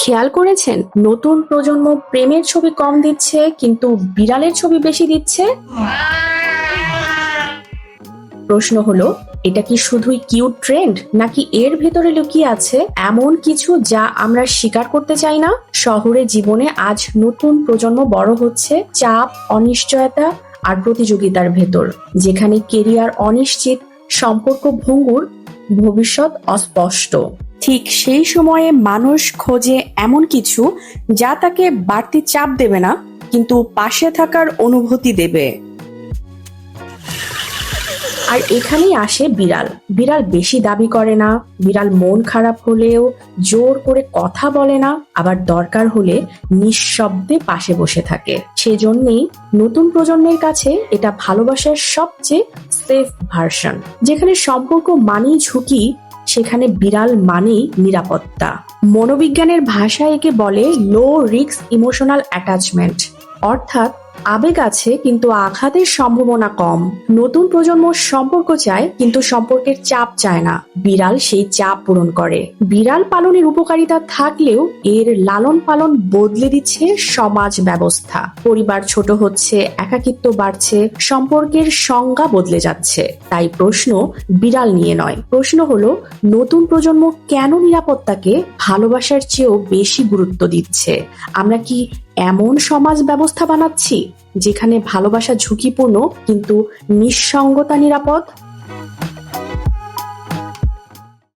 খেয়াল করেছেন? নতুন প্রজন্ম প্রেমের ছবি কম দিচ্ছে, কিন্তু বিড়ালের ছবি বেশি দিচ্ছে? প্রশ্ন হলো, এটা কি শুধুই কিউট ট্রেন্ড, নাকি এর ভেতরে লুকিয়ে আছে এমন কিছু যা আমরা স্বীকার করতে চাই না? শহরে জীবনে আজ নতুন প্রজন্ম বড় হচ্ছে চাপ, অনিশ্চয়তা আর প্রতিযোগিতার ভেতর, যেখানে কেরিয়ার অনিশ্চিত, সম্পর্ক ভঙ্গুর, ভবিষ্যৎ অস্পষ্ট। ঠিক সেই সময়ে মানুষ খোঁজে এমন কিছু যা তাকে বাড়তি চাপ দেবে না, কিন্তু পাশে থাকার অনুভূতি দেবে। আর এখানেই আসে বিড়াল। বিড়াল বেশি দাবি করে না, বিড়াল মন খারাপ হলেও জোর করে কথা বলে না, আবার দরকার হলে নিঃশব্দে পাশে বসে থাকে। সেজন্যই নতুন প্রজন্মের কাছে এটা ভালোবাসার সবচেয়ে সেফ ভার্সন যেখানে সম্পর্ক মানেই ঝুঁকি সেখানে বিড়াল মানেই নিরাপত্তা। মনোবিজ্ঞানের ভাষায় একে বলে লো রিক্স ইমোশনাল অ্যাটাচমেন্ট অর্থাৎ আবেগ আছে, কিন্তু আঘাতের সম্ভাবনা কম। নতুন প্রজন্ম সম্পর্ক চায়, কিন্তু সম্পর্কের চাপ চায় না। বিড়াল সেই চাপ পূরণ করে। বিড়াল পালনের উপকারিতা থাকলেও এর লালন পালন বদলে দিচ্ছে সমাজ ব্যবস্থা। পরিবার ছোট হচ্ছে, একাকিত্ব বাড়ছে, সম্পর্কের সংজ্ঞা বদলে যাচ্ছে। তাই প্রশ্ন বিড়াল নিয়ে নয়। প্রশ্ন হলো, নতুন প্রজন্ম কেন নিরাপত্তাকে ভালোবাসার চেয়েও বেশি গুরুত্ব দিচ্ছে? আমরা কি এমন সমাজ ব্যবস্থা বানাচ্ছি যেখানে ভালোবাসা ঝুঁকিপূর্ণ কিন্তু নিঃসঙ্গতা নিরাপদ